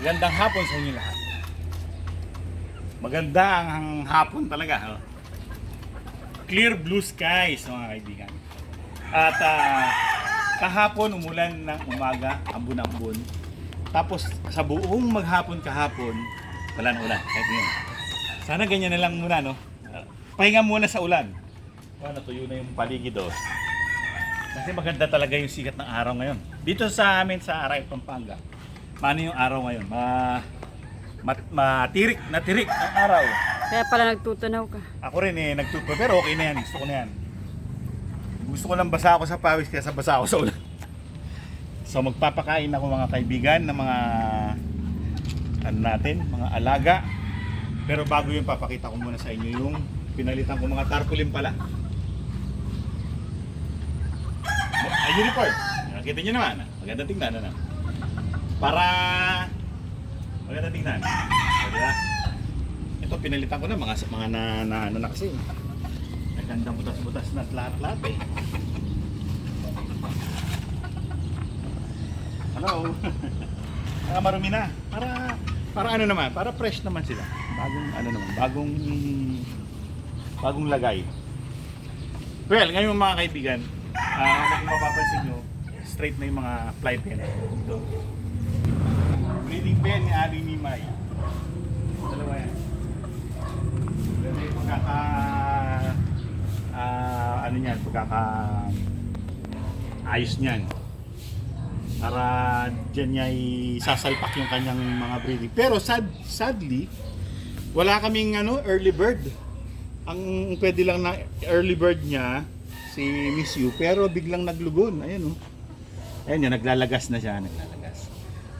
Magandang hapon sa inyo lahat. Maganda ang hapon talaga. Oh. Clear blue skies mga kaibigan. At ah, kahapon umulan ng umaga, ambon-ambon. Tapos sa buong maghapon kahapon, wala na ulan. Kahit ngayon. Sana ganyan na lang muna, no? Ah, pahinga muna sa ulan. Oh, natuyo na yung paligid, oh. Kasi maganda talaga yung sikat ng araw ngayon. Dito sa amin sa Aray, Pampanga, paano yung araw ngayon? Ma, mat, matirik, natirik ang araw. Kaya pala nagtutunaw ka. Ako rin eh, nagtuto. Pero okay na yan, gusto ko na yan. Gusto ko lang basa ako sa pawis kaya sa basa ako sa ulan. So magpapakain ako mga kaibigan ng mga ano natin, mga alaga. Pero bago yun, papakita ko muna sa inyo yung pinalitan ko mga tarpaulin pala. Ay, unicorn. Nakita nyo naman. Maganda tingnan. Ano? Para maganda tingnan. Ito pinalitan ko na mga mga na, na ano na kasi. Nagandang butas-butas na lahat-lahat eh. Hello. Para marumi na. Para para ano naman, para fresh naman sila. Bagong ano naman, bagong bagong lagay. Well, ngayon mga kaibigan, ah kung mapapansin nyo, straight na yung mga fly pen. Ito. Breeding pen ni Ali Mimay. Dalawa yan. Ganda yung pagkaka... ah, ano niyan, pagkaka... ayos niyan. Para dyan niya isasalpak yung kanyang mga breeding. Pero sad, sadly, wala kaming ano, early bird. Ang pwede lang na early bird niya, si Miss Yu, pero biglang naglugon. Ayan oh. Ayan yan, naglalagas na siya, naglalagas.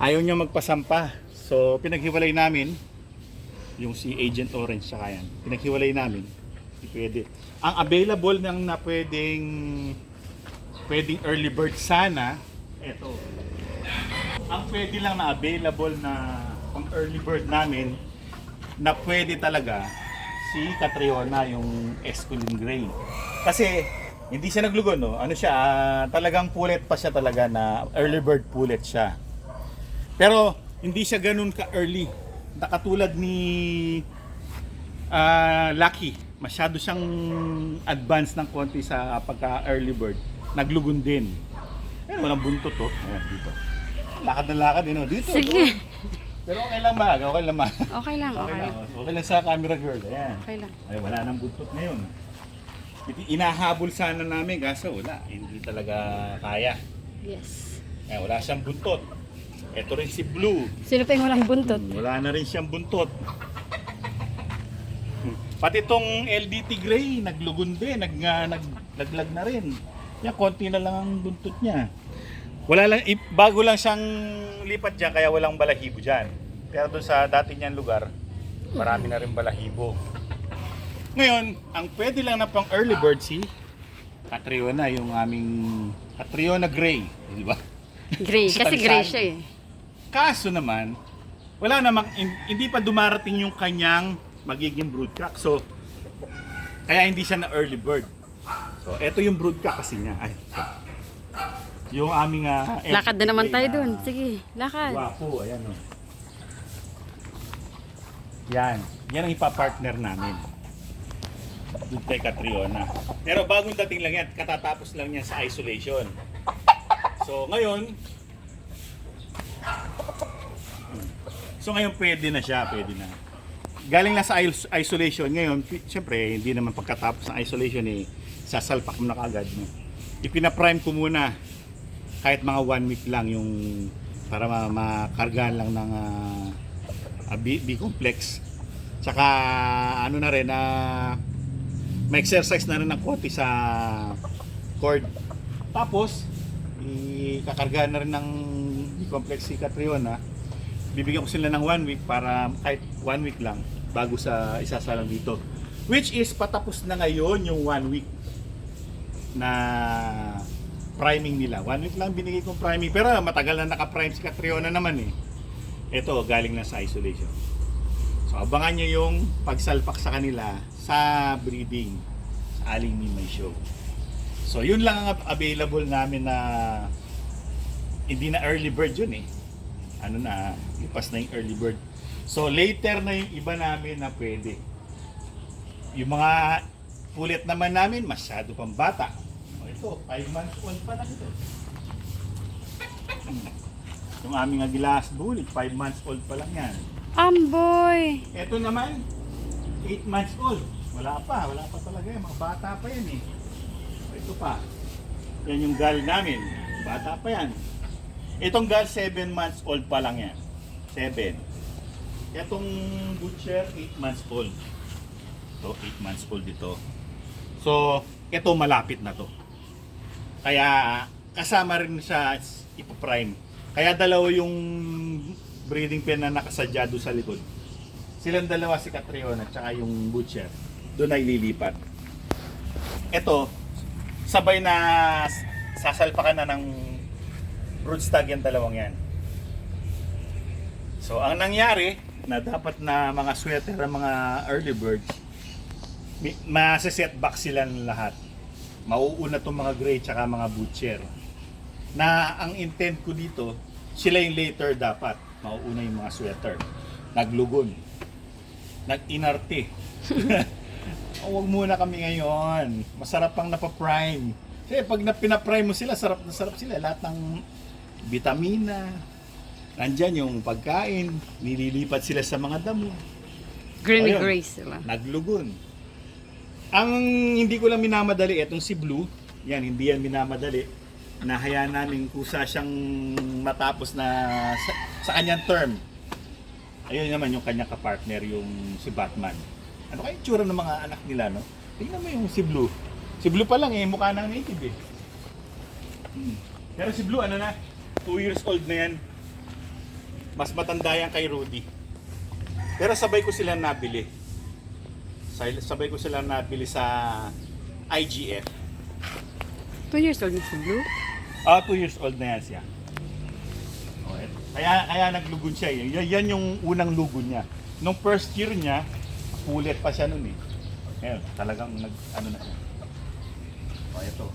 Ayaw niya magpasampa. So, pinaghiwalay namin, yung si Agent Orange sa yan. Pinaghiwalay namin. Hindi pwede. Ang available ng na pwedeng pwedeng early bird sana, eto. Ang pwede lang na available na ang early bird namin na pwede talaga si Catriona yung Esculin Gray. Kasi hindi siya naglugon, no? Ano siya, ah, talagang pulet pa siya talaga na early bird pulet siya. Pero hindi siya ganun ka-early. Nakatulad ni ah, Lucky. Masyado siyang advance ng konti sa pagka early bird. Naglugon din. Ayun, walang buntot to. Ayan, dito. Lakad na lakad, yun, oh. Dito. Sige. oh. Pero okay lang ba? Okay lang ba? Okay lang, Okay okay. lang. oh. Okay lang sa camera girl. Ayan. Okay lang. Ay, wala nang buntot ngayon. Inahabol sana namin kaso wala. Hindi talaga kaya. Yes. Ay, wala siyang buntot. Ito rin si Blue. Sino pa yung walang buntot? Hmm, Wala na rin siyang buntot. Hmm. Pati tong LDT Gray, naglugon din, nag, nga- nag, naglag na rin. Yan, konti na lang ang buntot niya. Wala lang, bago lang siyang lipat dyan, kaya walang balahibo dyan. Pero doon sa dati niyang lugar, marami na rin balahibo. Ngayon, ang pwede lang na pang early bird si Catriona, yung aming Catriona Gray, di ba? Gray. Kasi gray siya eh. Kaso naman, wala namang, hin- hindi pa dumarating yung kanyang magiging brood cock. So, kaya hindi siya na early bird. So, eto yung brood cock kasi niya. Ay, so, yung aming ah, Lakad na naman tayo dun. na Sige, lakad. Wapo, ayan o. Yan. Yan ang ipapartner namin. Doon kay Catriona. Pero bagong dating lang yan, katatapos lang niya sa isolation. So ngayon, So ngayon pwede na siya, pwede na. Galing na sa is- isolation ngayon, syempre hindi naman pagkatapos ng isolation eh, sasalpak mo na kaagad mo. Ipina-prime ko muna kahit mga one week lang yung para ma- makargahan lang ng ah, ah, B, B-complex. Tsaka ano na rin na ma-exercise na rin ng konti sa cord. Tapos, ikakargahan na rin ng B-complex si Catriona. Bibigyan ko sila ng one week para kahit one week lang bago sa isasalang dito. Which is patapos na ngayon yung one week na priming nila. One week lang binigay kong priming. Pero matagal na naka-prime si Catriona naman eh. Ito, galing na sa isolation. So abangan nyo yung pagsalpak sa kanila sa breeding sa Aling Mimay Show. So yun lang ang available namin na hindi na early bird yun eh. Ano na, lipas na yung early bird. So later na yung iba namin na pwede. Yung mga kulit naman namin, masyado pang bata. O ito, 5 months old pa lang ito. Hmm. Yung aming agilas bulik, 5 months old pa lang yan. Amboy! Ito naman, 8 months old. Wala pa, wala pa talaga yan. Mga bata pa yan eh. O, Ito pa. Yan yung gal namin. Bata pa yan. Itong gal, 7 months old pa lang yan. 7. Itong butcher, 8 months old. Ito, 8 months old ito. So, ito malapit na to. Kaya, kasama rin sa ipoprime. Kaya dalawa yung breeding pen na nakasadya doon sa likod. Silang dalawa si Catriona at saka yung butcher. Doon ay lilipat. Ito, sabay na sasalpakan na ng broodstag yung dalawang yan. So, ang nangyari, na dapat na mga sweater ng mga early birds, masa-setback sila ng lahat. Mauuna tong mga gray tsaka mga butcher. Na ang intent ko dito, sila yung later dapat. Mauuna yung mga sweater. Naglugon. Nag-inarte. oh, wag muna kami ngayon. Masarap pang napaprime. Kasi pag na pinaprime mo sila, sarap na sarap sila. Lahat ng vitamina, nandyan yung pagkain, nililipat sila sa mga damo Greeny Ayun. gray sila. naglugon. Ang hindi ko lang minamadali, etong si Blue, yan, hindi yan minamadali. Nahayaan namin kusa siyang matapos na sa, sa kanyang term. Ayun naman yung kanyang kapartner, yung si Batman. Ano kaya tsura ng mga anak nila, no? Tingnan mo yung si Blue. Si Blue pa lang eh, mukha ng native eh. Hmm. Pero si Blue, ano na, 2 years old na yan. Mas matanda yan kay Rudy. Pero sabay ko sila nabili. Sabay ko sila nabili sa IGF. 2 years old na si Blue. Ah, 2 years old na yan siya. Okay. Kaya, kaya naglugon siya. eh. Yan, yan yung unang lugon niya. Nung first year niya, kulit pa siya nun eh. Ngayon, talagang nag, ano na siya. O, ito.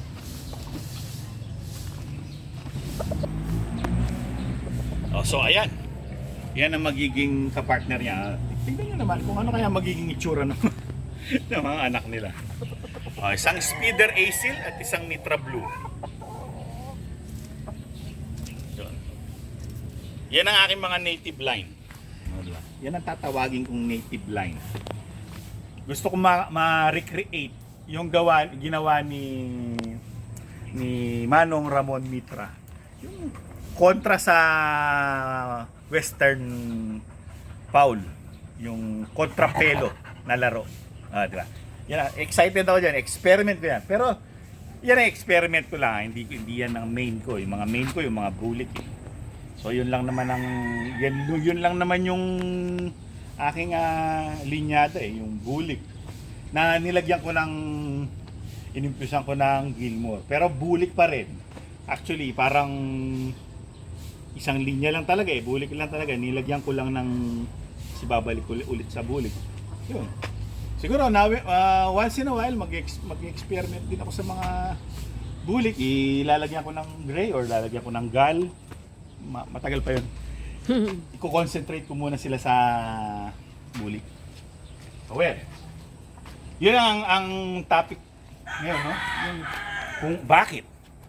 Oh, so ayan. Yan ang magiging kapartner niya. Tingnan nyo naman kung ano kaya magiging itsura ng, ng mga anak nila. Oh, isang Speeder Asil at isang Mitra Blue. Yun. Yan ang aking mga native line. Yan ang tatawagin kong native line. Gusto ko ma- ma-recreate yung gawa, ginawa ni ni Manong Ramon Mitra. Yung kontra sa Western Foul. Yung kontrapelo na laro. Ah, di ba? Yan, excited ako dyan. Experiment ko yan. Pero, yan ang experiment ko lang. Hindi, hindi yan ang main ko. Yung mga main ko, yung mga bulik eh. So, yun lang naman ang, yan, yun lang naman yung aking ah, linyada eh, yung bulik. Na nilagyan ko ng, inimpusan ko ng Gilmore. Pero bulik pa rin. Actually, parang isang linya lang talaga eh. Bulik lang talaga. Nilagyan ko lang ng si babalik ulit, ulit sa bulik. Yun. Siguro na uh, once in a while mag mag-experiment din ako sa mga bulik. Ilalagyan ko ng gray or lalagyan ko ng gal. Ma- matagal pa yun. Iko-concentrate ko muna sila sa bulik. So, well, yun ang, ang topic ngayon, no? Yung, kung bakit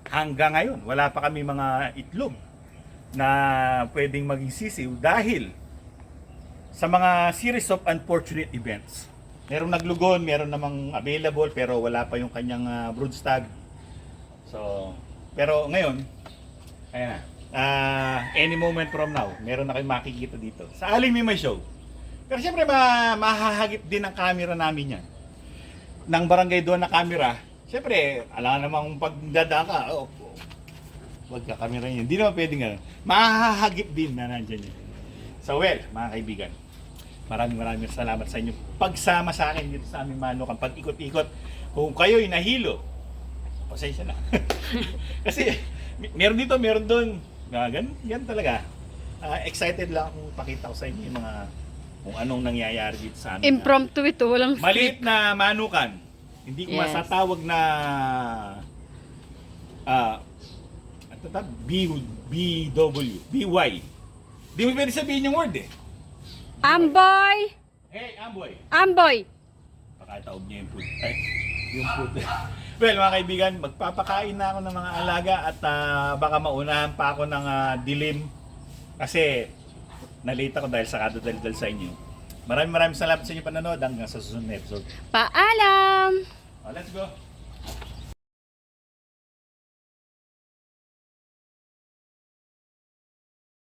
hanggang ngayon wala pa kami mga itlog na pwedeng maging sisiw dahil sa mga series of unfortunate events. Merong naglugon, meron namang available pero wala pa yung kanyang uh, broodstag. So, pero ngayon, ayan na. Ah, any moment from now, meron na kayong makikita dito. Sa Aling Mimay Show. Pero siyempre, ma mahahagip din ang camera namin yan. Ng barangay doon na camera, siyempre, alam namang pag dadaan ka, oh, oh, wag ka camera yun. Hindi naman pwedeng gano'n. Mahahagip din na nandyan yun. So well, mga kaibigan, maraming maraming salamat sa inyo pagsama sa akin dito sa aming manukan, pag ikot-ikot. Kung kayo'y nahilo, pasensya na. Kasi meron dito, meron doon. Uh, gan, gan talaga. Ah, excited lang akong pakita ko sa inyo yung mga kung anong nangyayari dito sa amin. Impromptu ito, walang Maliit script. na manukan. Hindi ko Yes. masatawag na ah tawag? B, BW, BY. Di mo pwede sabihin yung word eh. Amboy! Hey, Amboy. Amboy! Pakataob niya yung food. Ay, yung food. well, mga kaibigan, magpapakain na ako ng mga alaga at ah, baka maunahan pa ako ng ah, dilim. Kasi, nalita ko dahil sa kadadaldal sa inyo. Maraming maraming salamat sa inyo panonood hanggang sa susunod na episode. Paalam! Oh, let's go!